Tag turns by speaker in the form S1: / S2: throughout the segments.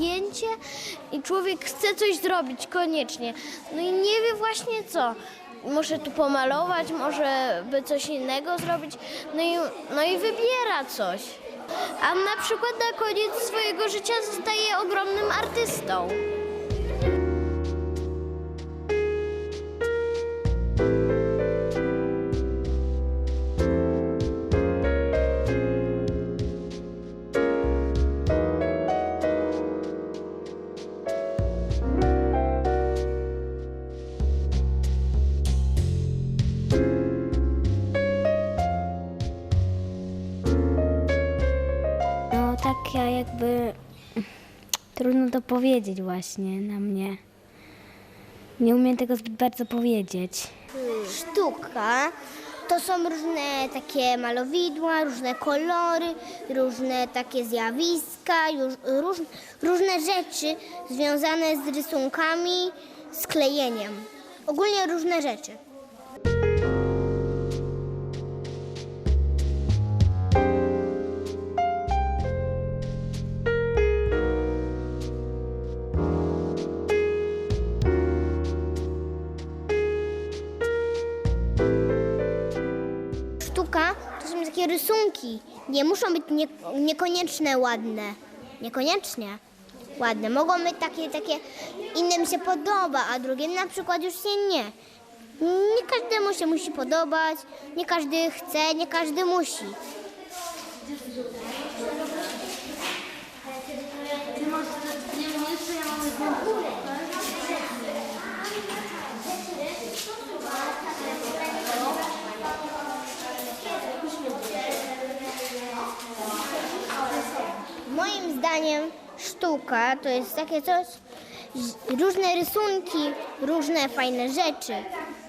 S1: napięcie i człowiek chce coś zrobić koniecznie. No i nie wie właśnie co. Może tu pomalować, może by coś innego zrobić, no i, no i wybiera coś. A na przykład na koniec swojego życia zostaje ogromnym artystą.
S2: Powiedzieć właśnie na mnie. Nie umiem tego zbyt bardzo powiedzieć.
S1: Sztuka to są różne takie malowidła, różne kolory, różne takie zjawiska, róż, różne rzeczy związane z rysunkami, z klejeniem. Ogólnie różne rzeczy. Nie muszą być nie, niekoniecznie ładne. Niekoniecznie ładne. Mogą być takie, takie, innym się podoba, a drugim na przykład już się nie. Nie każdemu się musi podobać, nie każdy chce, nie każdy musi. Moim zdaniem sztuka to jest takie coś, różne rysunki, różne fajne rzeczy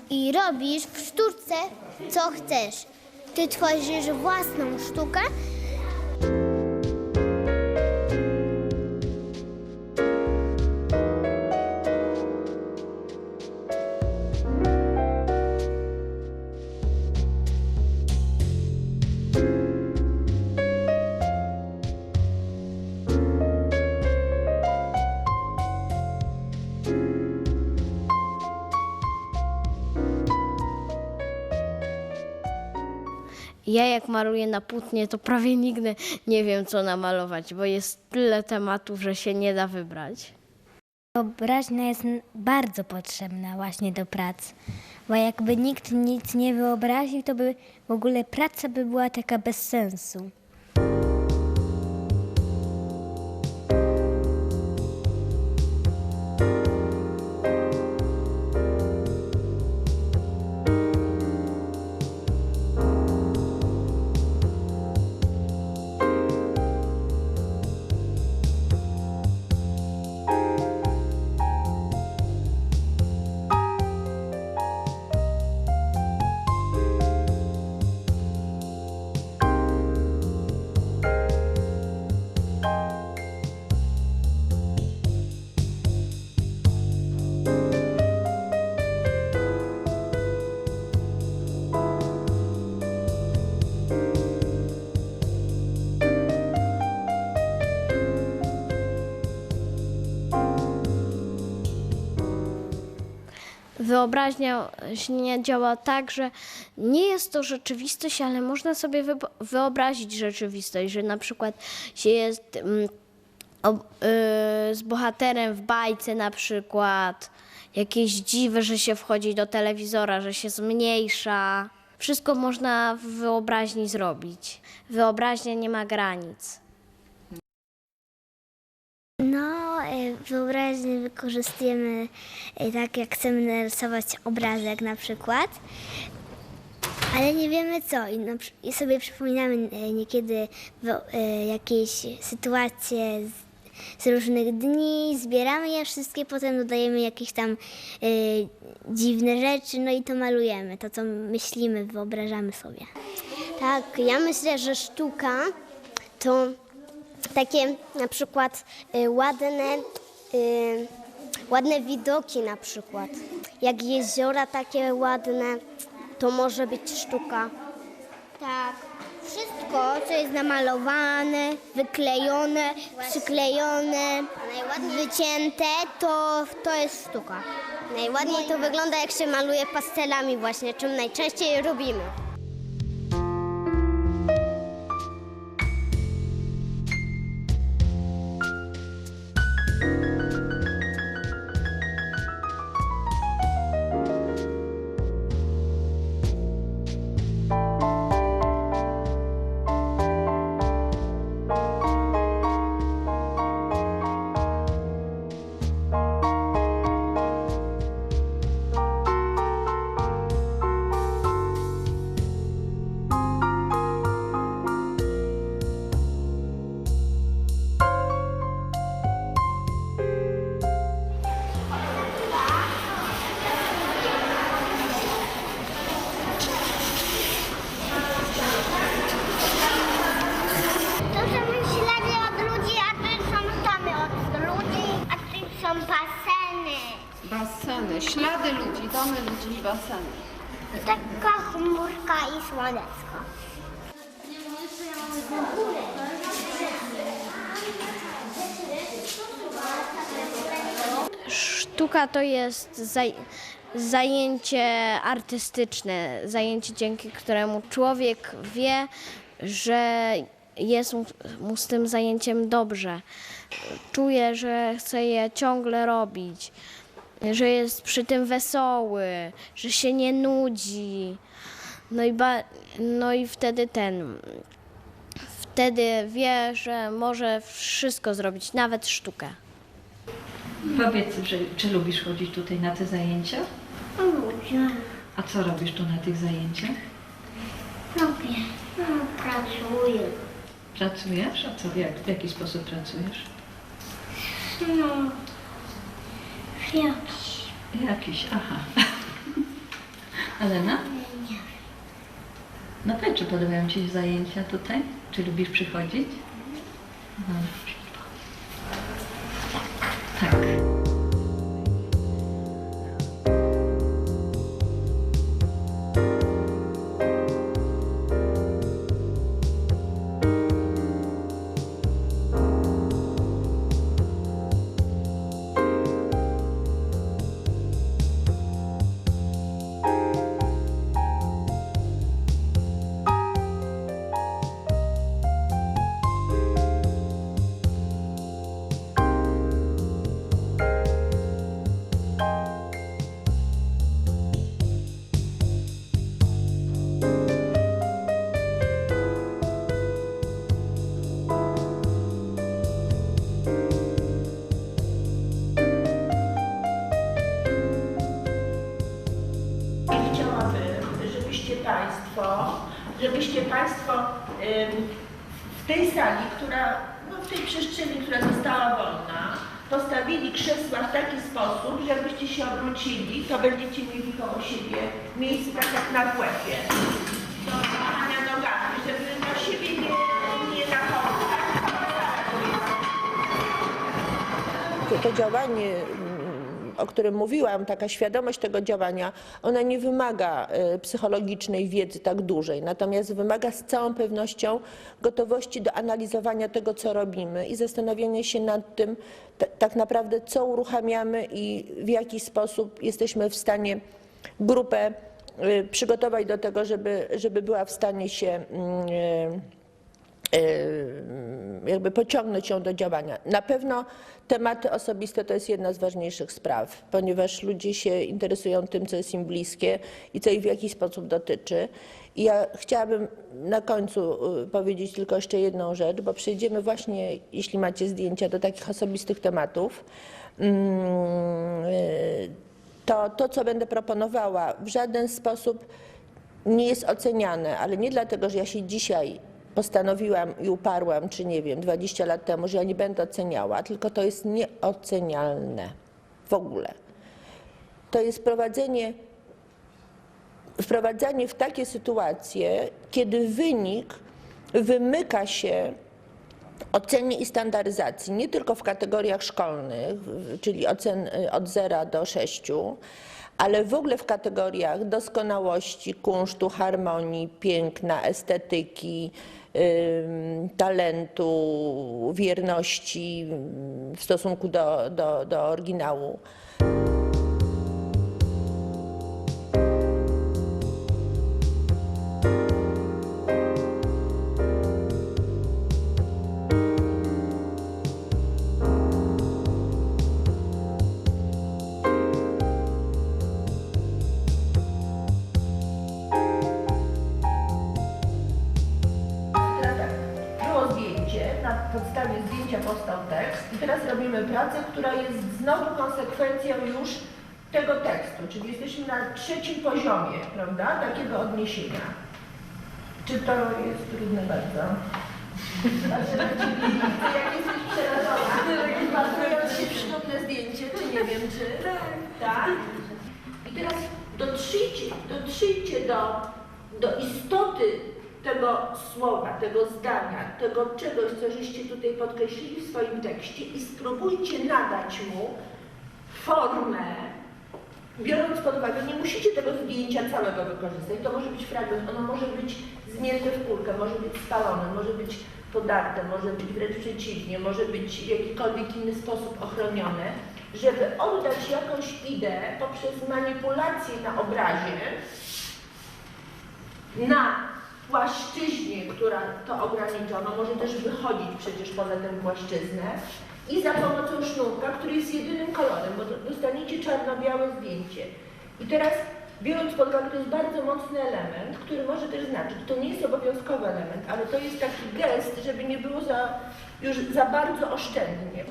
S1: i robisz w sztuce co chcesz. Ty tworzysz własną sztukę.
S3: Ja jak maluję na płótnie, to prawie nigdy nie wiem, co namalować, bo jest tyle tematów, że się nie da wybrać.
S2: Wyobraźnia jest bardzo potrzebna właśnie do prac, bo jakby nikt nic nie wyobraził, to by w ogóle praca by była taka bez sensu.
S3: Wyobraźnia nie działa tak, że nie jest to rzeczywistość, ale można sobie wyobrazić rzeczywistość, że na przykład się jest mm, y, z bohaterem w bajce na przykład, jakieś dziwy, że się wchodzi do telewizora, że się zmniejsza. Wszystko można w wyobraźni zrobić. Wyobraźnia nie ma granic.
S2: No, e, wyobraźnię wykorzystujemy e, tak, jak chcemy narysować obrazek na przykład, ale nie wiemy co i, sobie przypominamy e, niekiedy jakieś sytuacje z, różnych dni, zbieramy je wszystkie, potem dodajemy jakieś tam dziwne rzeczy, no i to malujemy, to co myślimy, wyobrażamy sobie.
S1: Tak, ja myślę, że sztuka to takie na przykład y, ładne, y, ładne widoki na przykład. Jak jeziora takie ładne, to może być sztuka. Tak, wszystko wszystko, co jest namalowane, wyklejone, przyklejone, wycięte, to, to jest sztuka. Najładniej to wygląda, jak się maluje pastelami właśnie, czym najczęściej robimy. Baseny. Taka chmurka i słonecko.
S3: Sztuka to jest zaj- zajęcie artystyczne, zajęcie dzięki któremu człowiek wie, że jest mu z tym zajęciem dobrze. Czuje, że chce je ciągle robić, że jest przy tym wesoły, że się nie nudzi. No i, ba- no i wtedy ten. Wtedy wie, że może wszystko zrobić, nawet sztukę.
S4: Powiedz, że, czy lubisz chodzić tutaj na te zajęcia?
S1: Ludzie,
S4: A co robisz tu na tych zajęciach?
S1: lubię, no, pracuję.
S4: Pracujesz? A co, jak, w jaki sposób pracujesz?
S1: No, jakiś.
S4: Jakiś, aha. Alena? No powiedz, czy podobają Ci się zajęcia tutaj? Czy lubisz przychodzić? No.
S5: Żebyście Państwo w tej sali, która, no w tej przestrzeni, która została wolna, postawili krzesła w taki sposób, że jakbyście się obrócili, to będziecie mieli koło siebie miejsce tak jak na płepie. Do machania nogami, żeby na siebie nie, nie nachodzić.
S6: to, to działanie, o którym mówiłam, taka świadomość tego działania, ona nie wymaga e, psychologicznej wiedzy tak dużej, natomiast wymaga z całą pewnością gotowości do analizowania tego, co robimy i zastanowienia się nad tym, ta- tak naprawdę, co uruchamiamy i w jaki sposób jesteśmy w stanie grupę e, przygotować do tego, żeby, żeby była w stanie się mm, e, jakby pociągnąć ją do działania. Na pewno tematy osobiste to jest jedna z ważniejszych spraw, ponieważ ludzie się interesują tym, co jest im bliskie i co ich w jakiś sposób dotyczy. I ja chciałabym na końcu y, powiedzieć tylko jeszcze jedną rzecz, bo przejdziemy właśnie, jeśli macie zdjęcia, do takich osobistych tematów. Mm, y, To, to co będę proponowała, w żaden sposób nie jest oceniane, ale nie dlatego, że ja się dzisiaj postanowiłam i uparłam, czy nie wiem, 20 lat temu, że ja nie będę oceniała, tylko to jest nieocenialne w ogóle. To jest prowadzenie, wprowadzanie w takie sytuacje, kiedy wynik wymyka się
S7: ocenie i standaryzacji, nie tylko w kategoriach szkolnych, czyli ocen y, od 0 do 6, ale w ogóle w kategoriach doskonałości, kunsztu, harmonii, piękna, estetyki, talentu, wierności w stosunku do, do, do oryginału.
S6: Pracę, która jest znowu konsekwencją już tego tekstu, czyli jesteśmy na trzecim poziomie, prawda, takiego odniesienia. Czy to jest trudne bardzo? Jak jesteś przerażona, patrując się w ślubne zdjęcie, czy nie wiem, czy... Tak? I teraz dotrzyjcie, dotrzyjcie do, do istoty tego słowa, tego zdania, tego czegoś, co żeście tutaj podkreślili w swoim tekście i spróbujcie nadać mu formę, biorąc pod uwagę, nie musicie tego zdjęcia całego wykorzystać, to może być fragment, ono może być zmięte w kulkę, może być spalone, może być podarte, może być wręcz przeciwnie, może być w jakikolwiek inny sposób ochronione, żeby oddać jakąś ideę poprzez manipulację na obrazie, na płaszczyźnie, która to ogranicza, ono może też wychodzić przecież poza tę płaszczyznę i za pomocą sznurka, który jest jedynym kolorem, bo dostaniecie czarno-białe zdjęcie. I teraz, biorąc pod uwagę, to jest bardzo mocny element, który może też znaczyć, to nie jest obowiązkowy element, ale to jest taki gest, żeby nie było za, już za bardzo oszczędnie.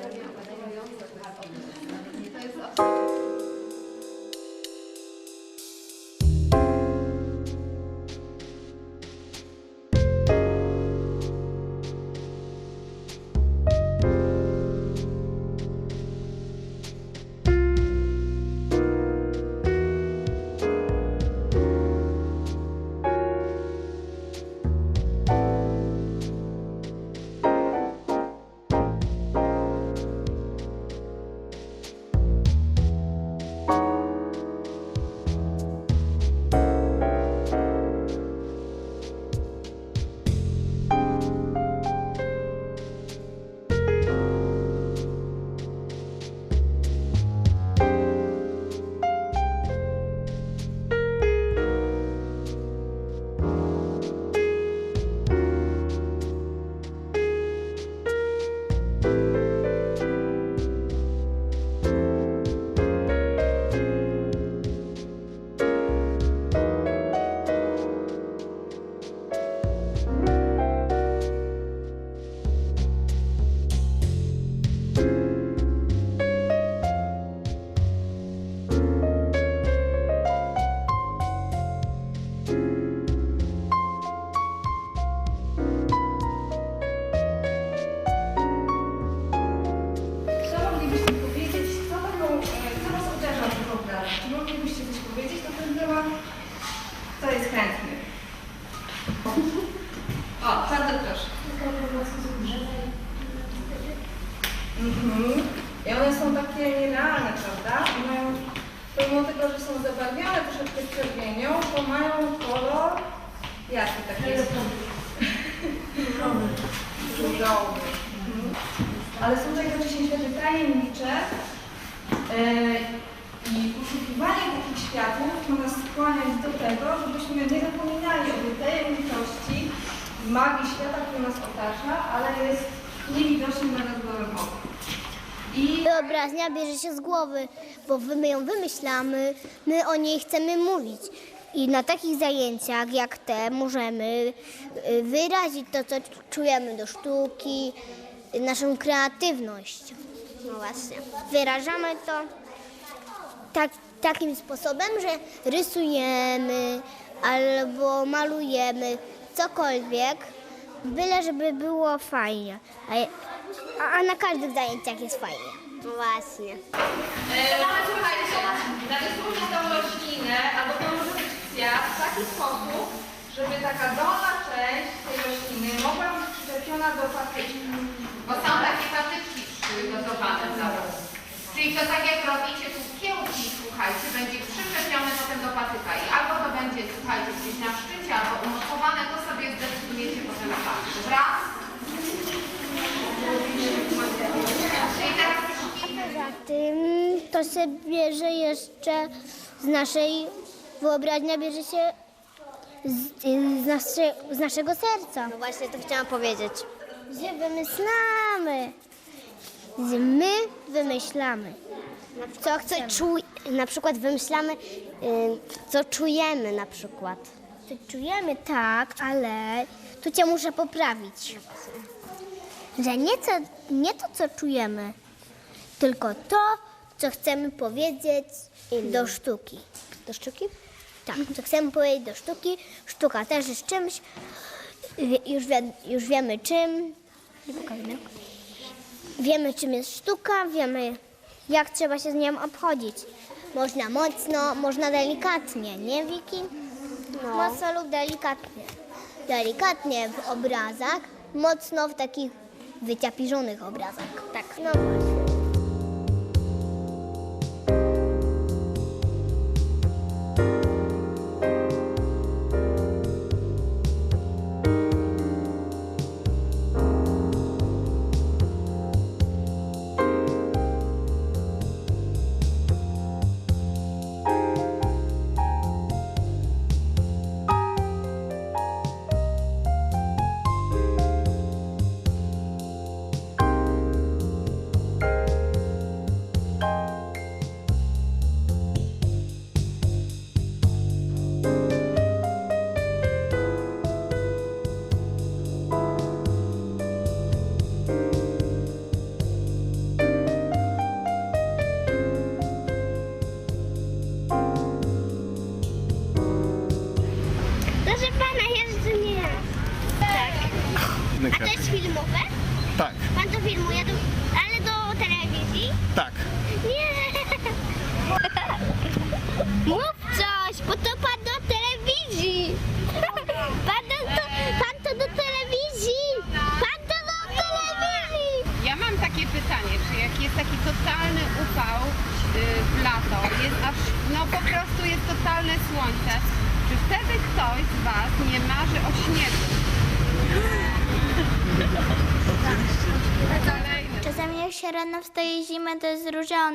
S8: Moglibyście coś powiedzieć na ten temat? Kto jest chętny? O, bardzo proszę. Mhm. I one są takie nierealne, prawda? Mają, pomimo tego, że są zabarwione troszeczkę czerwienią, to mają kolor jaki taki jest? Różowy. Mhm. Ale są to jednocześnie światy tajemnicze yy, i poszukiwanie takich światów ma nas skłaniać do tego, żebyśmy nie zapominali o tej tajemniczości magii świata, który nas otacza, ale jest niewidoczny dla nas gołym okiem. I
S1: Wyobraźnia bierze się z głowy, bo my ją wymyślamy, my o niej chcemy mówić. I na takich zajęciach jak te możemy y, wyrazić to, co czujemy do sztuki, naszą kreatywność. No właśnie. Wyrażamy to tak, takim sposobem, że rysujemy albo malujemy cokolwiek, byle żeby było fajnie. A, a, na każdych zajęciach jest fajnie. Właśnie.
S8: Słuchajcie, narysujcie tą roślinę, albo być kwiat w taki sposób, żeby taka dolna część tej rośliny mogła być przyczepiona do takiej
S3: Bo są takie patyczki przygotowane dla was. Czyli to tak jak robicie tu kiełki, słuchajcie, będzie przyczepione potem do patyka i albo to będzie, słuchajcie, gdzieś na szczycie, albo umocowane, to sobie zdecydujecie potem sami. Dobra? Teraz
S1: Poza tym to się bierze jeszcze z naszej wyobraźnia, bierze się z, z, nasze, z naszego serca.
S9: No właśnie to chciałam powiedzieć.
S1: Że wymyślamy. Że my wymyślamy.
S9: Co chcę czuj, na przykład wymyślamy, y, co czujemy na przykład.
S1: To czujemy tak, ale tu cię muszę poprawić. Że nie, co, nie to, co czujemy, tylko to, co chcemy powiedzieć do sztuki.
S9: Do sztuki?
S1: Tak, co chcemy powiedzieć do sztuki. Sztuka też jest czymś. Już, wie, już wiemy czym. Nie pokażemy. Wiemy czym jest sztuka, wiemy jak trzeba się z nią obchodzić. Można mocno, można delikatnie, nie Wiki? Mocno lub delikatnie. Delikatnie w obrazach, mocno w takich wyciapirzonych obrazach. Tak. No telewizji?
S10: tak.
S1: Nie. Mów coś, bo to pan do telewizji. Pan to, to, pan to do telewizji. Pan to do telewizji.
S3: Ja mam takie pytanie, czy jak jest taki totalny upał y, w lato, jest aż, no po prostu jest totalne słońce, czy wtedy ktoś z Was nie marzy o śniegu? Kolejny.
S1: Czasami jak się rano wstaje zimę, to jest róża,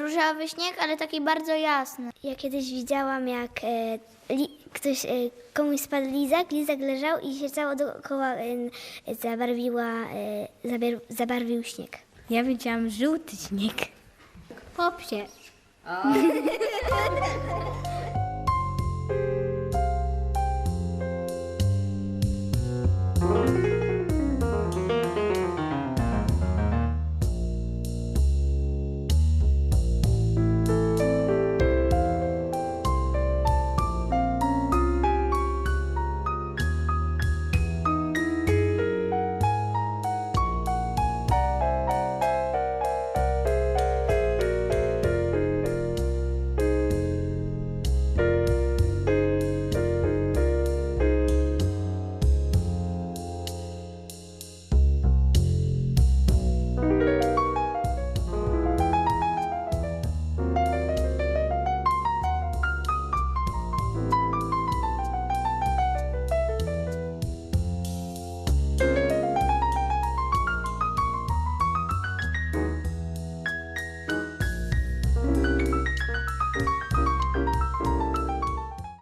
S1: różowy śnieg, ale taki bardzo jasny. Ja kiedyś widziałam, jak e, li, ktoś, e, komuś spadł lizak, lizak leżał i się cało dookoła e, zabarwiła, e, zabier, zabarwił śnieg. Ja widziałam żółty śnieg. Po psie.